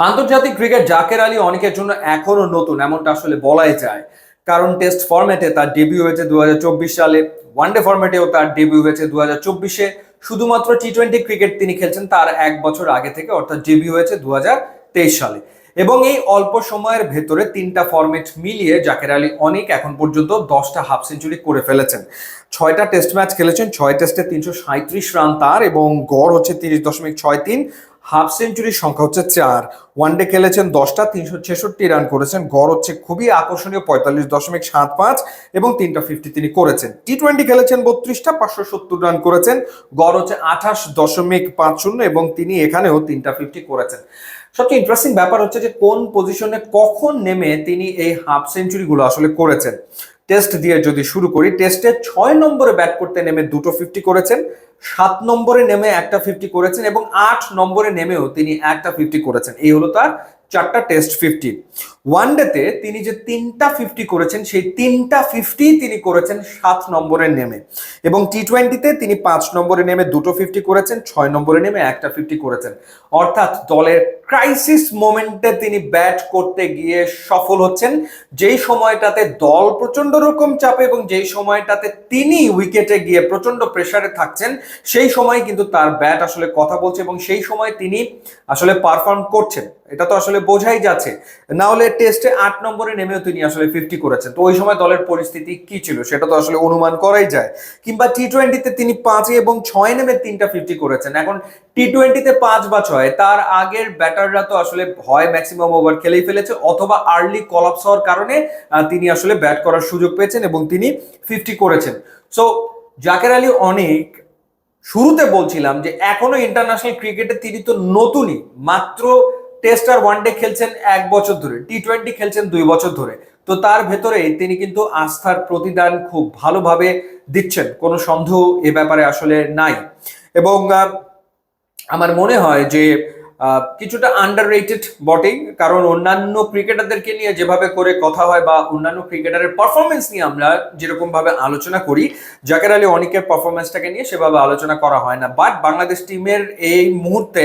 আন্তর্জাতিক ক্রিকেট জাকের আলী অনেকের জন্য এখনও নতুন, এমনটা আসলে বলাই যায়। কারণ টেস্ট ফরম্যাটে তার ডেবিউ হয়েছে দুহাজার চব্বিশ সালে ওয়ানডে ফরম্যাটেও তার ডেবিউ হয়েছে দু হাজার চব্বিশে। শুধুমাত্র টি টোয়েন্টি ক্রিকেট তিনি খেলছেন তার এক বছর আগে থেকে, অর্থাৎ ডেবিউ হয়েছে দুহাজার তেইশ সালে। এবং এই অল্প সময়ের ভেতরে তিনটা ফরম্যাট মিলিয়ে জাকের আলী অনেক এখন পর্যন্ত দশটা হাফ সেঞ্চুরি করে ফেলেছেন। ছয়টা টেস্ট ম্যাচ খেলেছেন, ছয় টেস্টে তিনশো রান তার এবং গড় হচ্ছে তিরিশ দশমিক ছয় তিন। হাফ সেঞ্চুরির সংখ্যা হচ্ছে চার। ওয়ানডে খেলেছেন দশটা, তিনশো ছেষট্টি রান করেছেন। গড় হচ্ছে খুবই আকর্ষণীয়, পঁয়তাল্লিশ দশমিক সাত পাঁচ এবং তিনটা ফিফটি তিনি করেছেন। টি টোয়েন্টি খেলেছেন বত্রিশটা, পাঁচশো সত্তর রান করেছেন। গড় হচ্ছে আঠাশ দশমিক পাঁচ শূন্য এবং তিনি এখানেও তিনটা ফিফটি করেছেন। সবচেয়ে ইন্টারেস্টিং ব্যাপার হচ্ছে যে কোন পজিশনে কখন নেমে তিনি এই হাফ সেঞ্চুরিগুলো আসলে করেছেন। টেস্ট দিয়ে যদি শুরু করি টেস্টে ছয় নম্বরে ব্যাট করতে নেমে দুটো ফিফটি করেছেন, সাত নম্বরে নেমে একটা ফিফটি করেছেন এবং আট নম্বরে নেমেও তিনি একটা ফিফটি করেছেন। এই হলো তার চারটা টেস্ট ফিফটি ওয়ান ডেতে তিনি যে তিনটা ফিফটি করেছেন, সেই তিনটা ফিফটি তিনি করেছেন সাত নম্বরে নেমে। এবং টি টোয়েন্টিতে তিনি পাঁচ নম্বরে নেমে দুটো ফিফটি করেছেন, ছয় নম্বরে নেমে একটা ফিফটি করেছেন। অর্থাৎ দলের ক্রাইসিস মোমেন্টে তিনি ব্যাট করতে গিয়ে সফল হচ্ছেন। যেই সময়টাতে দল প্রচণ্ড রকম চাপে এবং যেই সময়টাতে তিনি উইকেটে গিয়ে প্রচণ্ড প্রেসারে থাকছেন, সেই সময় কিন্তু তার ব্যাট আসলে কথা বলছে এবং সেই সময় তিনি আসলে পারফর্ম করছেন। এটা তো আসলে বোঝাই যাচ্ছে। না হলে টেস্টে আট নম্বরে নেমেও তিনি আসলে ফিফটি করেছেন। তো ওই সময় দলের পরিস্থিতি কি ছিল সেটা তো আসলে অনুমান করাই যায়। কিংবা টি টোয়েন্টিতে তিনি পাঁচে এবং ছয় নেমে তিনটা ফিফটি করেছেন। এখন টি টোয়েন্টিতে পাঁচ বা ছয়, তার আগের ব্যাটাররা তো আসলে হয় ম্যাক্সিমাম ওভার খেলেই ফেলেছে অথবা আর্লি কলাপস হওয়ার কারণে তিনি আসলে ব্যাট করার সুযোগ পেয়েছেন এবং তিনি ফিফটি করেছেন। সো জাকের আলী অনেক শুরুতে বলছিলাম যে এখনও ইন্টারন্যাশনাল ক্রিকেটে তিনি তো নতুনই, মাত্র টেস্ট আর ওয়ানডে খেলছেন এক বছর ধরে টি টোয়েন্টি খেলছেন দুই বছর ধরে। তো তার ভেতরে তিনি কিন্তু আস্থার প্রতিদান খুব ভালোভাবে দিচ্ছেন, কোনো সন্দেহ এ ব্যাপারে আসলে নাই। এবং আমার মনে হয় যে কিছুটা আন্ডার রেটেড বটেই। কারণ অন্যান্য ক্রিকেটারদেরকে নিয়ে যেভাবে করে কথা হয় বা অন্যান্য ক্রিকেটারের পারফরমেন্স নিয়ে আমরা যেরকম ভাবে আলোচনা করি, জাকের আলী অনেকের পারফরমেন্সটাকে নিয়ে সেভাবে আলোচনা করা হয় না। বাট বাংলাদেশ টিমের এই মুহূর্তে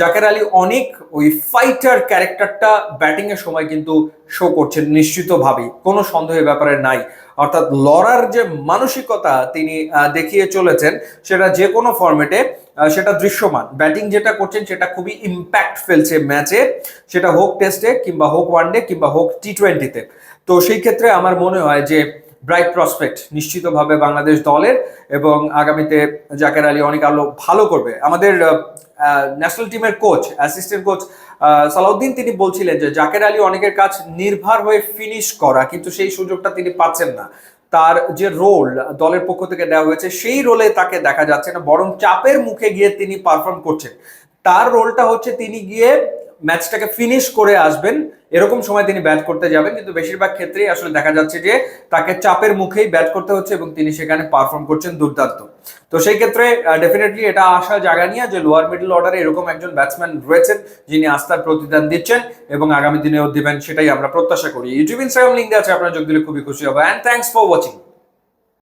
জাকের আলী অনেক ওই ফাইটার ক্যারেক্টারটা ব্যাটিং এর সময় কিন্তু শো করছেন নিশ্চিতভাবেই। কোনো সন্দেহের ব্যাপারে নাই। অর্থাৎ লড়ার যে মানসিকতা তিনি দেখিয়ে চলেছেন, সেটা যে কোনো ফরম্যাটে সেটা দৃশ্যমান। ব্যাটিং যেটা করছেন সেটা খুবই ইম্প্যাক্ট ফেলছে ম্যাচে সেটা হোক টেস্টে কিংবা হোক ওয়ানডে কিংবা হোক টি টোয়েন্টিতে তো। সেই ক্ষেত্রে আমার মনে হয় যে ব্রাইট প্রসপেক্ট নিশ্চিতভাবে বাংলাদেশ দলের এবং আগামীতে জাকের আলী অনেক আলো ভালো করবে। আমাদের ন্যাশনাল টিমের কোচ অ্যাসিস্ট্যান্ট কোচ সালাউদ্দিন, তিনি বলছিলেন যে জাকের আলী অনেকের কাজ নির্ভর হয়ে ফিনিশ করা, কিন্তু সেই সুযোগটা তিনি পাচ্ছেন না। তার যে রোল দলের পক্ষ থেকে দেওয়া হয়েছে, সেই রোলে তাকে দেখা যাচ্ছে না, বরং চাপের মুখে গিয়ে তিনি পারফর্ম করছেন। তার রোলটা হচ্ছে তিনি গিয়ে ম্যাচটাকে ফিনিশ করে আসবেন। এরকম সময় তিনি ব্যাট করতে যাবেন, কিন্তু বেশিরভাগ ক্ষেত্রেই আসলে দেখা যাচ্ছে যে তাকে চাপের মুখেই ব্যাট করতে হচ্ছে এবং তিনি সেখানে পারফর্ম করছেন দুর্দান্ত। তো সেই ক্ষেত্রে ডেফিনেটলি এটা আশা জায়গা নিয়ে যে লোয়ার মিডল অর্ডারে এরকম একজন ব্যাটসম্যান রয়েছেন, যিনি আস্থার প্রতিদান দিচ্ছেন এবং আগামী দিনেও দেবেন, সেটাই আমরা প্রত্যাশা করি। ইউটিউব ইনস্টাগ্রাম লিঙ্ক আছে, আপনারা যোগ দিলে খুবই খুশি হবে। And thanks for watching